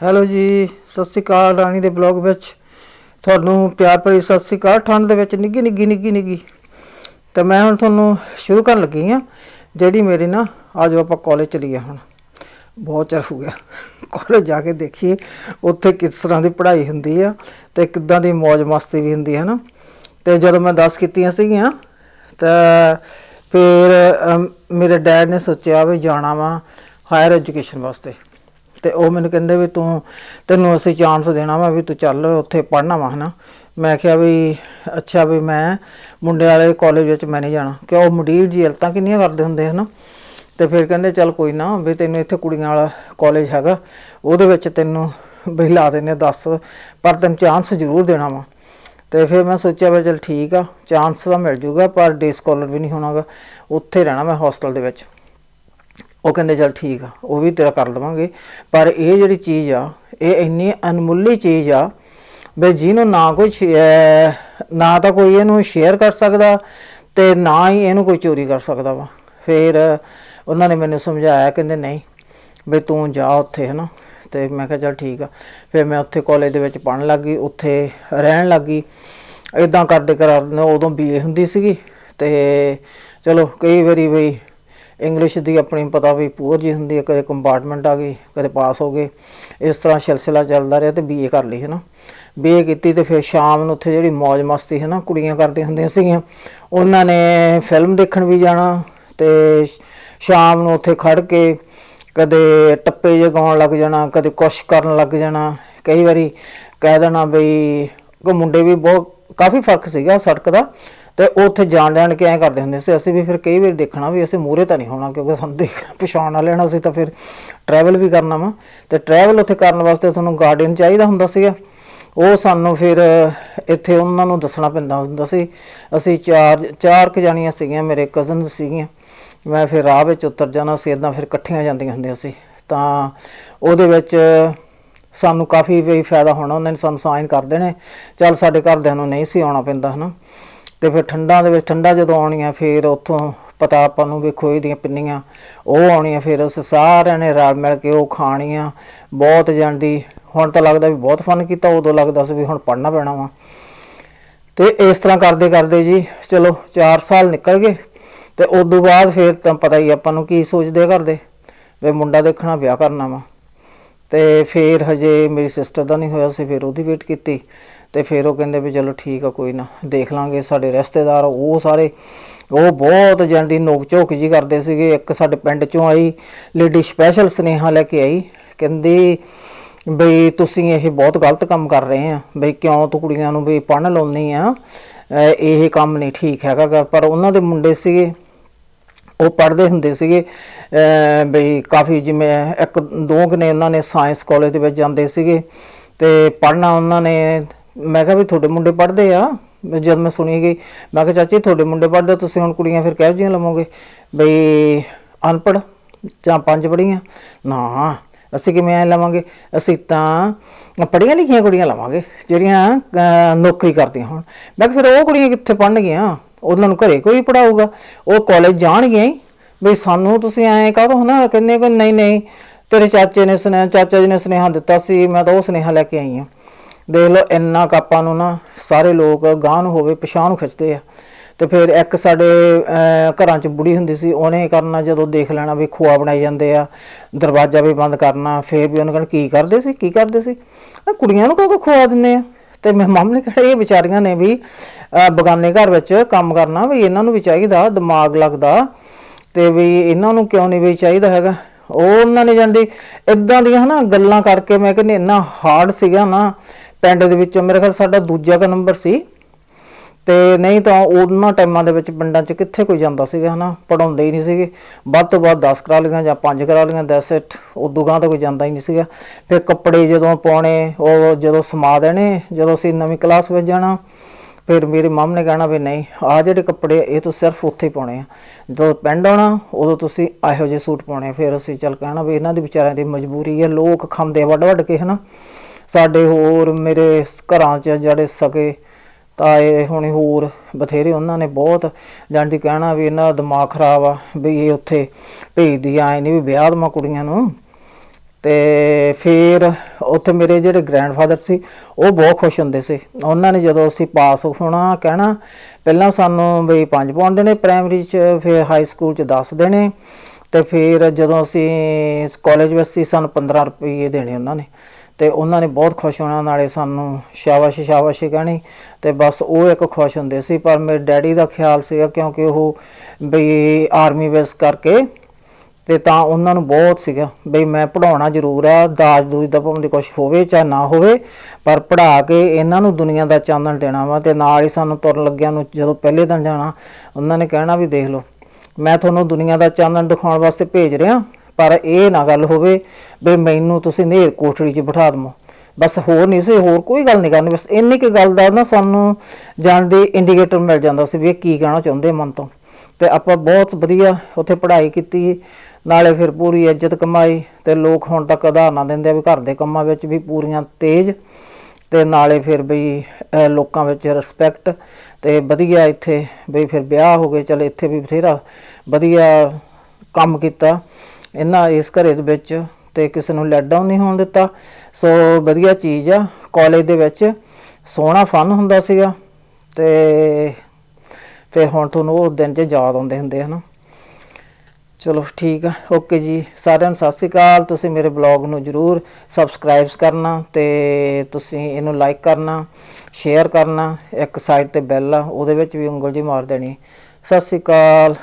Hello ਜੀ, ਸਤਿ ਸ਼੍ਰੀ ਅਕਾਲ ਰਾਣੀ ਦੇ ਬਲੌਗ ਵਿੱਚ। ਤੁਹਾਨੂੰ ਪਿਆਰ ਭਰੀ ਸਤਿ ਸ਼੍ਰੀ ਅਕਾਲ। ਠੰਡ ਦੇ ਵਿੱਚ ਨਿੱਗੀ ਨਿੱਗੀ ਨਿੱਗੀ ਨਿੱਗੀ। ਤੇ ਮੈਂ ਹੁਣ ਤੁਹਾਨੂੰ ਸ਼ੁਰੂ ਕਰਨ ਲੱਗੀ ਆ ਜਿਹੜੀ ਮੇਰੀ ਨਾ ਅੱਜ ਆਪਾਂ ਕਾਲਜ ਚਲੀਏ ਹੁਣ। ਬਹੁਤ ਚਿਰ ਹੋ ਗਿਆ। ਕਾਲਜ ਜਾ ਕੇ ਦੇਖੀਏ, ਉੱਥੇ ਕਿਸ ਤਰ੍ਹਾਂ ਦੀ ਪੜ੍ਹਾਈ ਹੁੰਦੀ ਆ ਤੇ ਕਿੱਦਾਂ ਦੀ ਮौज ਮਸਤੀ ਵੀ ਹੁੰਦੀ ਹੈ ਨਾ। ਤੇ ਜਦੋਂ ਮੈਂ 10 ਕੀਤੀਆਂ ਸੀਗੀਆਂ, ਤਾਂ ਫਿਰ ਮੇਰੇ ਡੈਡ ਨੇ ਸੋਚਿਆ ਵੀ ਜਾਣਾ ਵਾ ਹਾਇਰ ਐਜੂਕੇਸ਼ਨ ਵਾਸਤੇ। ਤੇ ਉਹ ਮੈਨੂੰ ਕਹਿੰਦੇ ਵੀ ਤੂੰ, ਤੈਨੂੰ ਅਸੀਂ ਚਾਂਸ ਦੇਣਾ ਵਾ ਵੀ ਤੂੰ ਚੱਲ ਉੱਥੇ ਪੜ੍ਹਨਾ ਵਾ, ਹਨਾ। ਮੈਂ ਕਿਹਾ ਵੀ ਅੱਛਾ ਵੀ ਮੈਂ ਮੁੰਡੇ ਵਾਲੇ ਕਾਲਜ ਵਿੱਚ ਮੈਂ ਨਹੀਂ ਜਾਣਾ। ਕਿ ਉਹ ਮੁਡੀਰ ਜੀ ਹਲਤਾਂ ਕਿੰਨੀਆਂ ਕਰਦੇ ਹੁੰਦੇ, ਹਨਾ। ਤੇ ਫਿਰ ਕਹਿੰਦੇ ਚੱਲ ਕੋਈ ਨਾ ਵੀ ਤੈਨੂੰ ਇੱਥੇ ਕੁੜੀਆਂ ਵਾਲਾ ਕਾਲਜ ਹੈਗਾ, ਉਹਦੇ ਵਿੱਚ ਤੈਨੂੰ ਵੀ ਲਾ ਦਿੰਦੇ 10 ਪਰ ਤੈਨੂੰ ਚਾਂਸ ਜ਼ਰੂਰ ਦੇਣਾ ਵਾ। ਤੇ ਫਿਰ ਮੈਂ ਸੋਚਿਆ ਵੀ ਚੱਲ ਠੀਕ ਆ ਚਾਂਸ ਤਾਂ ਮਿਲ ਜੂਗਾ, ਪਰ ਡੇ ਸਕਾਲਰ ਵੀ ਨਹੀਂ ਹੋਣਾਗਾ। ਉੱਥੇ ਰਹਿਣਾ ਮੈਂ ਹੋਸਟਲ ਦੇ ਵਿੱਚ। ਉਹ ਕਹਿੰਦੇ ਚੱਲ ਠੀਕ ਆ, ਉਹ ਵੀ ਤੇਰਾ ਕਰ ਲਵਾਂਗੇ। ਪਰ ਇਹ ਜਿਹੜੀ ਚੀਜ਼ ਆ, ਇਹ ਇੰਨੀ ਅਨਮੁੱਲੀ ਚੀਜ਼ ਆ ਵੀ ਜਿਹਨੂੰ ਨਾ ਕੋਈ ਸ਼ੇ- ਨਾ ਤਾਂ ਕੋਈ ਇਹਨੂੰ ਸ਼ੇਅਰ ਕਰ ਸਕਦਾ ਤੇ ਨਾ ਹੀ ਇਹਨੂੰ ਕੋਈ ਚੋਰੀ ਕਰ ਸਕਦਾ ਵਾ। ਫਿਰ ਉਹਨਾਂ ਨੇ ਮੈਨੂੰ ਸਮਝਾਇਆ, ਕਹਿੰਦੇ ਨਹੀਂ ਵੀ ਤੂੰ ਜਾ ਉੱਥੇ ਹੈ ਨਾ ਤੇ ਮੈਂ ਕਿਹਾ ਚੱਲ ਠੀਕ ਆ। ਫਿਰ ਮੈਂ ਉੱਥੇ ਕਾਲਜ ਦੇ ਵਿੱਚ ਪੜਨ ਲੱਗੀ ਉੱਥੇ ਰਹਿਣ ਲੱਗੀ ਇਦਾਂ ਕਰਦੇ ਕਰਦੇ ਉਦੋਂ ਬੀਏ ਹੁੰਦੀ ਸੀਗੀ ਤੇ ਚਲੋ ਕਈ ਵਾਰੀ ਬਈ ਇੰਗਲਿਸ਼ ਦੀ ਆਪਣੀ ਪਤਾ ਵੀ ਪੂਰ ਜੀ ਹੁੰਦੀ ਹੈ, ਕਦੇ ਕੰਪਾਰਟਮੈਂਟ ਆ ਗਈ, ਕਦੇ ਪਾਸ ਹੋ ਗਏ। ਇਸ ਤਰ੍ਹਾਂ ਸਿਲਸਿਲਾ ਚੱਲਦਾ ਰਿਹਾ ਤੇ ਬੀਏ ਕਰ ਲਈ, ਹੈ ਨਾ? ਬੀਏ ਕੀਤੀ ਤੇ ਫਿਰ ਸ਼ਾਮ ਨੂੰ ਉੱਥੇ ਜਿਹੜੀ ਮौज ਮਸਤੀ, ਹੈ ਨਾ, ਕੁੜੀਆਂ ਕਰਦੀਆਂ ਹੁੰਦੀਆਂ ਸੀਗੀਆਂ, ਉਹਨਾਂ ਨੇ ਫਿਲਮ ਦੇਖਣ ਵੀ ਜਾਣਾ ਤੇ ਸ਼ਾਮ ਨੂੰ ਉੱਥੇ ਖੜ ਕੇ ਕਦੇ ਟੱਪੇ ਜਗਾਉਣ ਲੱਗ ਜਾਣਾ, ਕਦੇ ਕੁਛ ਕਰਨ ਲੱਗ ਜਾਣਾ। ਕਈ ਵਾਰੀ ਕਹਿ ਦੇਣਾ ਬਈ, ਕੋ ਮੁੰਡੇ ਵੀ ਬਹੁਤ, ਕਾਫੀ ਫ਼ਰਕ ਸੀਗਾ ਸੜਕ ਦਾ ਤੇ ਉਹ ਉੱਥੇ ਜਾਣ ਜਾਣ ਕੇ ਐ ਕਰਦੇ ਹੁੰਦੇ ਸੀ, ਅਸੀਂ ਵੀ ਫਿਰ ਕਈ ਵਾਰ ਦੇਖਣਾ ਵੀ ਅਸੀਂ ਮੂਹਰੇ ਤਾਂ ਨਹੀਂ ਹੋਣਾ, ਕਿਉਂਕਿ ਸਾਨੂੰ ਦੇਖ ਪਛਾਣ ਨਾ ਲੈਣਾ ਸੀ ਤਾਂ ਫਿਰ ਟਰੈਵਲ ਵੀ ਕਰਨਾ ਵਾ। ਤੇ ਟਰੈਵਲ ਉੱਥੇ ਕਰਨ ਵਾਸਤੇ ਤੁਹਾਨੂੰ ਗਾਰਡੀਅਨ ਚਾਹੀਦਾ ਹੁੰਦਾ ਸੀਗਾ। ਉਹ ਸਾਨੂੰ ਫਿਰ ਇੱਥੇ ਉਹਨਾਂ ਨੂੰ ਦੱਸਣਾ ਪੈਂਦਾ ਹੁੰਦਾ ਸੀ। ਅਸੀਂ ਚਾਰ ਚਾਰ ਕੁ ਜਾਣੀਆਂ ਸੀਗੀਆਂ, ਮੇਰੇ ਕਜ਼ਨ ਸੀਗੀਆਂ। ਮੈਂ ਫਿਰ ਰਾਹ ਵਿੱਚ ਉਤਰ ਜਾਣਾ ਸੀ ਇਦਾਂ ਫਿਰ ਇਕੱਠੀਆਂ ਜਾਂਦੀਆਂ ਹੁੰਦੀਆਂ ਸੀ। ਤਾਂ ਉਹਦੇ ਵਿੱਚ ਸਾਨੂੰ ਕਾਫੀ ਵੀ ਫਾਇਦਾ ਹੋਣਾ, ਉਹਨਾਂ ਨੇ ਸਾਨੂੰ ਸਾਈਨ ਕਰ ਦੇਣੇ। ਚੱਲ ਸਾਡੇ ਘਰਦਿਆਂ ਨੂੰ ਨਹੀਂ ਸੀ ਆਉਣਾ ਪੈਂਦਾ, ਹਨਾ। ਤੇ ਫਿਰ ਠੰਡਾਂ ਦੇ ਵਿੱਚ, ਠੰਡਾ ਜਦੋਂ ਆਉਣੀਆਂ, ਫਿਰ ਉੱਥੋਂ ਪਤਾ ਆਪਾਂ ਨੂੰ ਵੀ ਖੋਏ ਦੀਆਂ ਪਿੰਨੀਆਂ, ਉਹ ਆਉਣੀਆਂ, ਫਿਰ ਅਸੀਂ ਸਾਰਿਆਂ ਨੇ ਰਲ ਮਿਲ ਕੇ ਉਹ ਖਾਣੀਆਂ। ਬਹੁਤ ਜਾਂਦੀ ਹੁਣ ਤਾਂ ਲੱਗਦਾ ਵੀ ਬਹੁਤ ਫਨ ਕੀਤਾ, ਉਦੋਂ ਲੱਗਦਾ ਸੀ ਵੀ ਹੁਣ ਪੜ੍ਹਨਾ ਪੈਣਾ ਵਾ। ਤੇ ਇਸ ਤਰ੍ਹਾਂ ਕਰਦੇ ਕਰਦੇ ਜੀ, ਚਲੋ 4 ਸਾਲ ਨਿਕਲ ਗਏ ਤੇ ਉਸ ਤੋਂ ਬਾਅਦ ਫਿਰ ਤਾਂ ਪਤਾ ਹੀ ਆਪਾਂ ਨੂੰ ਕੀ ਸੋਚਦੇ ਆ ਕਰਦੇ ਵੀ ਮੁੰਡਾ ਦੇਖਣਾ, ਵਿਆਹ ਕਰਨਾ ਵਾ। ਤੇ ਫਿਰ ਹਜੇ ਮੇਰੀ ਸਿਸਟਰ ਦਾ ਨਹੀਂ ਹੋਇਆ ਸੀ ਫਿਰ ਉਹਦੀ ਵੇਟ ਕੀਤੀ। ਤੇ ਫਿਰ ਉਹ ਕਹਿੰਦੇ ਵੀ ਚਲੋ ਠੀਕ ਆ, ਕੋਈ ਨਾ, ਦੇਖ ਲਾਂਗੇ ਸਾਡੇ ਰਿਸ਼ਤੇਦਾਰ, ਉਹ ਸਾਰੇ, ਉਹ ਬਹੁਤ ਜਾਂਦੀ ਨੋਕ ਝੋਕ ਜੀ ਕਰਦੇ ਸੀਗੇ, ਇੱਕ ਸਾਡੇ ਪਿੰਡ ਚੋਂ ਆਈ ਲੇਡੀ ਸਪੈਸ਼ਲ ਸੁਨੇਹਾ ਲੈ ਕੇ ਆਈ, ਕਹਿੰਦੀ ਬਈ ਤੁਸੀਂ ਇਹ ਬਹੁਤ ਗਲਤ ਕੰਮ ਕਰ ਰਹੇ ਆ, ਬਈ ਕਿਉਂ ਤੂੰ ਕੁੜੀਆਂ ਨੂੰ ਵੀ ਪੜਨ ਲਾਉਣੀ ਆ? ਇਹ ਕੰਮ ਨਹੀਂ ਠੀਕ ਹੈਗਾ ਪਰ ਉਹਨਾਂ ਦੇ ਮੁੰਡੇ ਸੀਗੇ, ਉਹ ਪੜ੍ਹਦੇ ਹੁੰਦੇ ਸੀਗੇ ਬਈ ਕਾਫੀ ਜਿਵੇਂ ਇੱਕ, ਦੋ ਕੁ ਨੇ ਉਹਨਾਂ ਨੇ ਸਾਇੰਸ ਕਾਲਜ ਦੇ ਵਿੱਚ ਜਾਂਦੇ ਸੀਗੇ, ਤੇ ਪੜ੍ਹਨਾ ਉਹਨਾਂ ਨੇ ਮੈਂ ਕਿਹਾ ਵੀ ਤੁਹਾਡੇ ਮੁੰਡੇ ਪੜ੍ਹਦੇ ਆ। ਜਦ ਮੈਂ ਸੁਣੀ ਗਈ ਮੈਂ ਕਿਹਾ ਚਾਚੀ ਤੁਹਾਡੇ ਮੁੰਡੇ ਪੜ੍ਹਦੇ ਤੁਸੀਂ ਹੁਣ ਕੁੜੀਆਂ ਫਿਰ ਕਿਹੋ ਜਿਹੀਆਂ ਲਵੋਗੇ? ਬਈ ਅਨਪੜ੍ਹ ਜਾਂ ਪੰਜ ਪੜ੍ਹੀਆਂ? ਨਾ ਅਸੀਂ ਕਿਵੇਂ ਐ ਲਵਾਂਗੇ? ਅਸੀਂ ਤਾਂ ਪੜ੍ਹੀਆਂ ਲਿਖੀਆਂ ਕੁੜੀਆਂ ਲਵਾਂਗੇ ਜਿਹੜੀਆਂ ਅਹ, ਨੌਕਰੀ ਕਰਦੀਆਂ ਹੋਣ। ਮੈਂ ਕਿਹਾ ਫਿਰ ਉਹ ਕੁੜੀਆਂ ਕਿੱਥੇ ਪੜ੍ਹਨਗੀਆਂ? ਉਹਨਾਂ ਨੂੰ ਘਰੇ ਕੋਈ ਪੜਾਊਗਾ ਉਹ ਕਾਲਜ ਜਾਣਗੀਆਂ ਹੀ। ਵੀ ਸਾਨੂੰ ਤੁਸੀਂ ਐਂ ਕਾਹਤੋਂ ਨਾ ਕਹਿੰਦੇ ਕੋਈ ਨਹੀਂ ਨਹੀਂ ਤੇਰੇ ਚਾਚੇ ਨੇ ਸੁਨੇਹਾ ਚਾਚਾ ਜੀ ਨੇ ਸੁਨੇਹਾ ਦਿੱਤਾ ਸੀ ਮੈਂ ਤਾਂ ਉਹ ਸੁਨੇਹਾ ਲੈ ਕੇ ਆਈ ਹਾਂ। ਦੇਖ ਲਓ ਇੰਨਾ ਕੁ ਆਪਾਂ ਨੂੰ ਨਾ ਸਾਰੇ ਲੋਕ ਗਾਂਹ ਨੂੰ ਹੋਵੇ ਪਛਾਣ ਨੂੰ ਖਿੱਚਦੇ ਆ। ਤੇ ਫਿਰ ਇੱਕ ਸਾਡੇ ਅਹ, ਘਰਾਂ 'ਚ ਬੁੜੀ ਹੁੰਦੀ ਸੀ ਉਹਨੇ ਕਰਨਾ ਜਦੋਂ ਦੇਖ ਲੈਣਾ ਵੀ ਖੋਆ ਬਣਾਈ ਜਾਂਦੇ ਆ ਦਰਵਾਜ਼ਾ ਵੀ ਬੰਦ ਕਰਨਾ ਫੇਰ ਵੀ ਉਹਨੇ ਕਹਿਣਾ ਕੀ ਕਰਦੇ ਸੀ ਕੀ ਕਰਦੇ ਸੀ? ਕੁੜੀਆਂ ਨੂੰ ਕਦੋਂ ਖੋਆ ਦਿੰਦੇ ਆ? ਤੇ ਮਹਿਮਾਨ ਨੇ ਕਿਹਾ ਇਹ ਵਿਚਾਰੀਆਂ ਨੇ ਵੀ ਅਹ, ਬਗਾਨੇ ਘਰ ਵਿੱਚ ਕੰਮ ਕਰਨਾ ਵੀ ਇਹਨਾਂ ਨੂੰ ਵੀ ਚਾਹੀਦਾ ਦਿਮਾਗ ਲੱਗਦਾ। ਤੇ ਵੀ ਇਹਨਾਂ ਨੂੰ ਕਿਉਂ ਨਹੀਂ ਵੀ ਚਾਹੀਦਾ ਹੈਗਾ? ਉਹ ਉਹਨਾਂ ਨੇ ਜਾਂਦੀ ਇਦਾਂ ਦੀਆਂ ਹਨਾ ਗੱਲਾਂ ਕਰਕੇ ਮੈਂ ਕਹਿੰਦੀ ਇੰਨਾ ਹਾਰਡ ਸੀਗਾ ਨਾ ਪਿੰਡ ਦੇ ਵਿੱਚ, ਮੇਰੇ ਖਿਆਲ ਸਾਡਾ ਦੂਜਾ ਕ ਨੰਬਰ ਸੀ। ਤੇ ਨਹੀਂ ਤਾਂ ਉਹਨਾਂ ਟਾਈਮਾਂ ਦੇ ਵਿੱਚ ਪਿੰਡਾਂ 'ਚ ਕਿੱਥੇ ਕੋਈ ਜਾਂਦਾ ਸੀਗਾ, ਹਨਾ? ਪੜਾਉਂਦੇ ਹੀ ਨਹੀਂ ਸੀਗੇ। ਵੱਧ ਤੋਂ ਵੱਧ 10 ਕਰਾ ਲਈਆਂ ਜਾਂ 5 ਕਰਾ ਲਈਆਂ ਦੈਟਸ ਇਟ ਉਦੋਂ ਗਾਂ ਤਾਂ ਕੋਈ ਜਾਂਦਾ ਹੀ ਨਹੀਂ ਸੀਗਾ। ਫਿਰ ਕੱਪੜੇ ਜਦੋਂ ਪਾਉਣੇ, ਉਹ ਜਦੋਂ ਸਮਾ ਦੇਣੇ, ਜਦੋਂ ਅਸੀਂ ਨਵੀਂ ਕਲਾਸ ਵਿੱਚ ਜਾਣਾ, ਫਿਰ ਮੇਰੇ ਮਾਮ ਨੇ ਕਹਿਣਾ ਵੀ ਨਹੀਂ ਆ ਜਿਹੜੇ ਕੱਪੜੇ ਇਹ ਤੂੰ ਸਿਰਫ ਉੱਥੇ ਹੀ ਪਾਉਣੇ ਆ। ਜਦੋਂ ਪਿੰਡ ਆਉਣਾ, ਉਦੋਂ ਤੁਸੀਂ ਇਹੋ ਜਿਹੇ ਸੂਟ ਪਾਉਣੇ ਫਿਰ ਅਸੀਂ ਚੱਲ ਕਹਿਣਾ ਵੀ ਇਹਨਾਂ ਦੀ ਵਿਚਾਰਿਆਂ ਦੀ ਮਜਬੂਰੀ ਹੈ ਲੋਕ ਖਾਂਦੇ ਵੱਡ ਵੱਡ ਕੇ, ਹਨਾ? ਸਾਡੇ ਹੋਰ ਮੇਰੇ ਘਰਾਂ 'ਚ ਜਿਹੜੇ ਸਕੇ ਤਾਏ ਹੁਣੇ ਹੋਰ ਬਥੇਰੇ ਉਹਨਾਂ ਨੇ ਬਹੁਤ ਜਾਣਦੀ ਕਹਿਣਾ ਵੀ ਇਹਨਾਂ ਦਾ ਦਿਮਾਗ ਖਰਾਬ ਆ, ਵੀ ਇਹ ਉੱਥੇ ਭੇਜਦੀ ਆਏ ਨਹੀਂ ਵੀ ਵਿਆਹ ਦਮਾ ਕੁੜੀਆਂ ਨੂੰ। ਤੇ ਫਿਰ ਉੱਥੇ ਮੇਰੇ ਜਿਹੜੇ ਗ੍ਰੈਂਡਫਾਦਰ ਸੀ, ਉਹ ਬਹੁਤ ਖੁਸ਼ ਹੁੰਦੇ ਸੀ। ਉਹਨਾਂ ਨੇ ਜਦੋਂ ਅਸੀਂ ਪਾਸ ਹੋਣਾ ਕਹਿਣਾ, ਪਹਿਲਾਂ ਸਾਨੂੰ ਵੀ 5 ਪਾਉਂਡ ਦੇਣੇ ਪ੍ਰਾਇਮਰੀ ਚ, ਫਿਰ ਹਾਈ ਸਕੂਲ ਚ 10 ਦੇਣੇ। ਤੇ ਫਿਰ ਜਦੋਂ ਅਸੀਂ ਕਾਲਜ ਵਿੱਚ ਸੀ, ਸਾਨੂੰ 15 ਰੁਪਏ ਦੇਣੇ ਉਹਨਾਂ ਨੇ। ਤੇ ਉਹਨਾਂ ਨੇ ਬਹੁਤ ਖੁਸ਼ ਹੋਣਾ, ਨਾਲੇ ਸਾਨੂੰ ਸ਼ਾਬਾਸ਼ ਸ਼ਾਬਾਸ਼ ਕਹਿਣੀ ਤੇ ਬਸ ਉਹ ਇੱਕ ਖੁਸ਼ ਹੁੰਦੇ ਸੀ। ਪਰ ਮੇਰੇ ਡੈਡੀ ਦਾ ਖਿਆਲ ਸੀਗਾ ਕਿਉਂਕਿ ਉਹ ਬਈ ਆਰਮੀ ਵਿੱਚ ਕਰਕੇ ਤੇ ਤਾਂ ਉਹਨਾਂ ਨੂੰ ਬਹੁਤ ਸੀਗਾ ਬਈ ਮੈਂ ਪੜਾਉਣਾ ਜ਼ਰੂਰ ਆ, ਦਾਜ ਦੂਜ ਦਾ ਭਾਵੇਂ ਕੁਝ ਹੋਵੇ ਚਾਹੇ ਨਾ ਹੋਵੇ, ਪਰ ਪੜਾ ਕੇ ਇਹਨਾਂ ਨੂੰ ਦੁਨੀਆ ਦਾ ਚਾਨਣ ਦੇਣਾ ਵਾ ਤੇ ਨਾਲ ਹੀ ਸਾਨੂੰ ਤੁਰਨ ਲੱਗਿਆਂ ਨੂੰ ਜਦੋਂ ਪਹਿਲੇ ਦਿਨ ਜਾਣਾ, ਉਹਨਾਂ ਨੇ ਕਹਿਣਾ ਵੀ ਦੇਖ ਲਓ, ਮੈਂ ਤੁਹਾਨੂੰ ਦੁਨੀਆ ਦਾ ਚਾਨਣ ਦਿਖਾਉਣ ਵਾਸਤੇ ਭੇਜ ਰਿਹਾ। ਪਰ ਇਹ ਨਾ ਗੱਲ ਹੋਵੇ ਵੀ ਮੈਨੂੰ ਤੁਸੀਂ ਨੇਰ ਕੋਠੜੀ 'ਚ ਬਿਠਾ ਦਮੋ ਬਸ ਹੋਰ ਨਹੀਂ ਸੀ, ਹੋਰ ਕੋਈ ਗੱਲ ਨਹੀਂ ਕਰਨੀ, ਬਸ ਇੰਨੀ ਕੁ ਗੱਲ ਦਾ ਨਾ ਸਾਨੂੰ ਜਾਣ ਦੇ ਇੰਡੀਕੇਟਰ ਮਿਲ ਜਾਂਦਾ ਸੀ ਵੀ ਇਹ ਕੀ ਕਹਿਣਾ ਚਾਹੁੰਦੇ ਮਨ ਤੋਂ। ਤੇ ਆਪਾਂ ਬਹੁਤ ਵਧੀਆ ਉੱਥੇ ਪੜ੍ਹਾਈ ਕੀਤੀ, ਨਾਲੇ ਫਿਰ ਪੂਰੀ ਇੱਜ਼ਤ ਕਮਾਈ, ਤੇ ਲੋਕ ਹੁਣ ਤੱਕ ਉਦਾਹਰਨਾਂ ਦਿੰਦੇ ਆ ਵੀ ਘਰ ਦੇ ਕੰਮਾਂ ਵਿੱਚ ਵੀ ਪੂਰੀਆਂ ਤੇਜ਼, ਤੇ ਨਾਲੇ ਫਿਰ ਬਈ ਲੋਕਾਂ ਵਿੱਚ ਰਿਸਪੈਕਟ ਤੇ ਵਧੀਆ ਇੱਥੇ ਬਈ ਫਿਰ ਵਿਆਹ ਹੋ ਗਏ, ਚਲ ਇੱਥੇ ਵੀ ਬਥੇਰਾ ਵਧੀਆ ਕੰਮ ਕੀਤਾ। ਇਹਨਾਂ ਇਸ ਘਰੇ ਦੇ ਵਿੱਚ ਤੇ ਕਿਸੇ ਨੂੰ ਲੈਟ ਡਾਊਨ ਨਹੀਂ ਹੋਣ ਦਿੱਤਾ। ਸੋ ਵਧੀਆ ਚੀਜ਼ ਆ। ਕਾਲਜ ਦੇ ਵਿੱਚ ਸੋਹਣਾ ਫਨ ਹੁੰਦਾ ਸੀਗਾ। ਤੇ ਫਿਰ ਹੁਣ ਤੁਹਾਨੂੰ ਉਹ ਦਿਨ 'ਚ ਯਾਦ ਆਉਂਦੇ ਹੁੰਦੇ ਹਨ ਚਲੋ, ਠੀਕ ਆ। ਓਕੇ ਜੀ। ਸਾਰਿਆਂ ਨੂੰ ਸਤਿ ਸ਼੍ਰੀ ਅਕਾਲ। ਤੁਸੀਂ ਮੇਰੇ ਬਲੌਗ ਨੂੰ ਜਰੂਰ ਸਬਸਕ੍ਰਾਈਬ ਕਰਨਾ ਤੇ ਤੁਸੀਂ ਇਹਨੂੰ ਲਾਈਕ ਕਰਨਾ ਸ਼ੇਅਰ ਕਰਨਾ। ਇੱਕ ਸਾਈਡ ਤੇ ਬੈਲ ਆ, ਉਹਦੇ ਵਿੱਚ ਵੀ ਉਂਗਲ ਜੀ ਮਾਰ ਦੇਣੀ। ਸਤਿ ਸ਼੍ਰੀ ਅਕਾਲ।